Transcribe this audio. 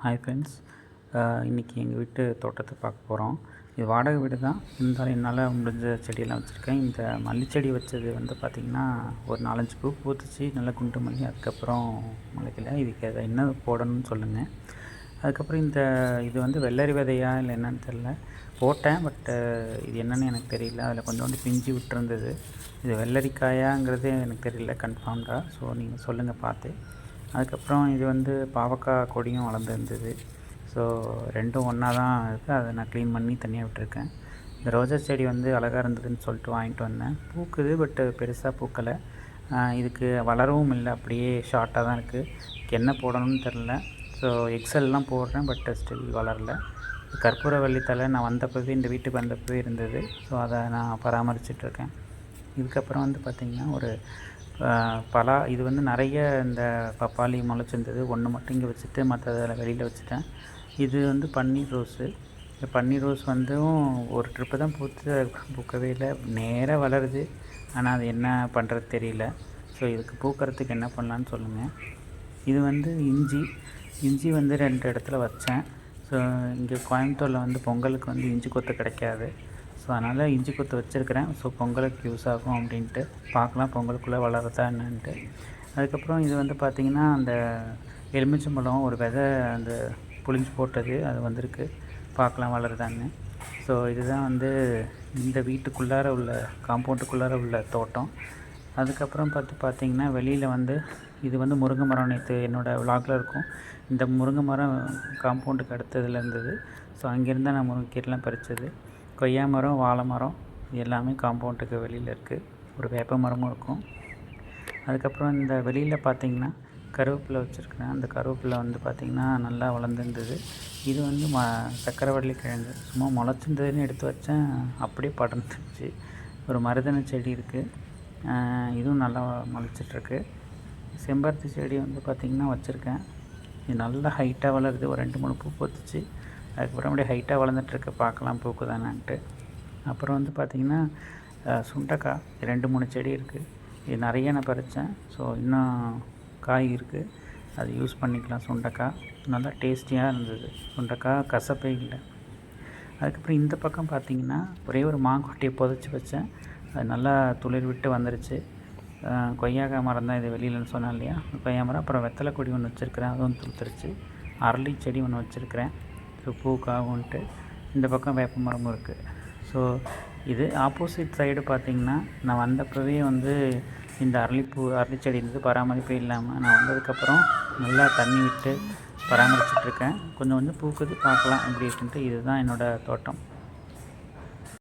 Hi friends இன்றைக்கி எங்கள் வீட்டு தோட்டத்தை பார்க்க போகிறோம் இது வாடகை வீடு தான். இருந்தாலும் என்னால் முடிஞ்ச செடியெல்லாம் வச்சுருக்கேன். இந்த மல்லிச்செடி வச்சது வந்து பார்த்திங்கன்னா ஒரு நாலஞ்சு பூ பூத்துச்சு. நல்லா குண்டு மல்லி அதுக்கப்புறம் முளைக்கல. இதுக்கு எதை என்ன போடணும்னு சொல்லுங்கள் அதுக்கப்புறம் இந்த இது வந்து வெள்ளரி விதையா இல்லை என்னன்னு தெரில போட்டேன். பட்டு இது என்னென்னு எனக்கு தெரியல. அதில் கொஞ்சோண்டு பிஞ்சு விட்டுருந்தது. இது வெள்ளரிக்காயாங்கிறது எனக்கு தெரியல கன்ஃபார்ம்டாக ஸோ நீங்கள் சொல்லுங்கள் பார்த்து. அதுக்கப்புறம் இது வந்து பாவக்காய் கொடியும் வளர்ந்துருந்தது. ஸோ ரெண்டும் ஒன்றா தான் இருக்குது அதை நான் க்ளீன் பண்ணி தனியாக விட்டுருக்கேன். இந்த ரோஜா செடி வந்து அழகாக இருந்ததுன்னு சொல்லிட்டு வாங்கிட்டு வந்தேன். பூக்குது பட்டு பெருசாக பூக்கலை. இதுக்கு வளரவும் இல்லை. அப்படியே ஷார்ட்டாக தான் இருக்குது என்ன போடணும்னு தெரில ஸோ எக்ஸல்லாம் போடுறேன் பட் ஸ்டில் வளரல. கற்பூர வள்ளித்தலை நான் வந்தப்பவே இந்த வீட்டுக்கு வந்தப்பவே இருந்தது. ஸோ அதை நான் பராமரிச்சிட்ருக்கேன் இதுக்கப்புறம் வந்து பார்த்திங்கன்னா ஒரு பலா இது வந்து நிறைய இந்த பப்பாளி முளைச்சிருந்தது ஒன்று மட்டும் இங்கே வச்சுட்டு மற்றதில் வெளியில் வச்சுட்டேன். இது வந்து பன்னீர் ரோஸு. இந்த பன்னீர் ரோஸ் வந்தும் ஒரு ட்ரிப்பு தான் பூத்து பூக்கவே இல்லை. நேராக வளருது. ஆனால் அது என்ன பண்ணுறது தெரியல. ஸோ இதுக்கு பூக்கிறதுக்கு என்ன பண்ணலான்னு சொல்லுங்கள் இது வந்து இஞ்சி. இஞ்சி வந்து ரெண்டு இடத்துல வச்சேன். ஸோ இங்கே கோயம்புத்தூரில் வந்து பொங்கலுக்கு வந்து இஞ்சி கொத்து கிடைக்காது. ஸோ அதனால் இஞ்சி கொத்து வச்சுருக்கிறேன். ஸோ பொங்கலுக்கு யூஸ் ஆகும் அப்படின்ட்டு. பார்க்கலாம் பொங்கலுக்குள்ளே வளருதா என்னன்ட்டு. அதுக்கப்புறம் இது வந்து பார்த்திங்கன்னா அந்த எலுமிச்சம்பழம் ஒரு விதை அந்த புளிஞ்சு போட்டது அது வந்திருக்கு. பார்க்கலாம் வளருதான்னு. ஸோ இதுதான் வந்து இந்த வீட்டுக்குள்ளார உள்ள காம்பவுண்டுக்குள்ளார உள்ள தோட்டம். அதுக்கப்புறம் பார்த்து பார்த்தீங்கன்னா வெளியில் வந்து இது வந்து முருங்கை மரம் நேற்று என்னோடய விலாகில் இருக்கும். இந்த முருங்கை மரம் காம்பவுண்டுக்கு அடுத்ததில் இருந்தது. ஸோ அங்கேருந்து நான் முருங்கைக்கீரெலாம் பறித்தது கொய்யா மரம் வாழை மரம் இது எல்லாமே காம்பவுண்டுக்கு வெளியில் இருக்குது ஒரு வேப்ப மரமும் இருக்கும். அதுக்கப்புறம் இந்த வெளியில் பார்த்தீங்கன்னா கருவேப்பிலை வச்சுருக்கிறேன். அந்த கருவேப்பிலை வந்து பார்த்திங்கன்னா நல்லா வளர்ந்துருந்தது. இது வந்து ம சக்கரவள்ளி கிழங்கு சும்மா முளைச்சிருந்ததுன்னு எடுத்து வச்சேன். அப்படியே படர்ந்துருச்சு. ஒரு மருதன செடி இருக்குது இதுவும் நல்லா முளைச்சிட்ருக்கு. செம்பருத்தி செடி வந்து பார்த்திங்கன்னா வச்சுருக்கேன். இது நல்லா ஹைட்டாக வளருது. ஒரு ரெண்டு மூணு பூ பூத்துச்சு. அதுக்கப்புறம் அப்படியே ஹைட்டாக வளர்ந்துட்டுருக்கு. பார்க்கலாம் பூக்குதானான்ட்டு. அப்புறம் வந்து பார்த்திங்கன்னா சுண்டைக்காய். ரெண்டு மூணு செடி இருக்குது இது நிறைய நான் பறித்தேன் ஸோ இன்னும் காய் இருக்குது அது யூஸ் பண்ணிக்கலாம் சுண்டைக்காய். நல்லா டேஸ்டியாக இருந்தது. சுண்டைக்காய் கசப்பே இல்லை. அதுக்கப்புறம் இந்த பக்கம் பார்த்திங்கன்னா ஒரே ஒரு மாங்கொட்டையை புதைச்சி வச்சேன். அது நல்லா துளிர் விட்டு வந்துருச்சு. கொய்யாக்காய் மரம் தான் இது வெளியிலன்னு சொன்னேன் இல்லையா? கொய்யா மரம். அப்புறம் வெத்தலை கொடி ஒன்று வச்சுருக்கிறேன். அதுவும் துளுத்துருச்சு. அரளி செடி ஒன்று வச்சுருக்கிறேன். ஸோ பூக்காகும்ன்ட்டு இந்த பக்கம் வேப்ப மரமும் இருக்குது ஸோ இது ஆப்போசிட் சைடு பார்த்திங்கன்னா நான் வந்தப்பவே வந்து இந்த அரளிப்பூ அரளிச்செடி செடி இருந்தது பராமரிப்பே இல்லாமல் நான் வந்ததுக்கப்புறம் நல்லா தண்ணி விட்டு பராமரிச்சிட்ருக்கேன் கொஞ்சம் கொஞ்சம் பூக்குது பார்க்கலாம் எப்படி இருக்குன்ட்டு இதுதான் என்னோடய தோட்டம்.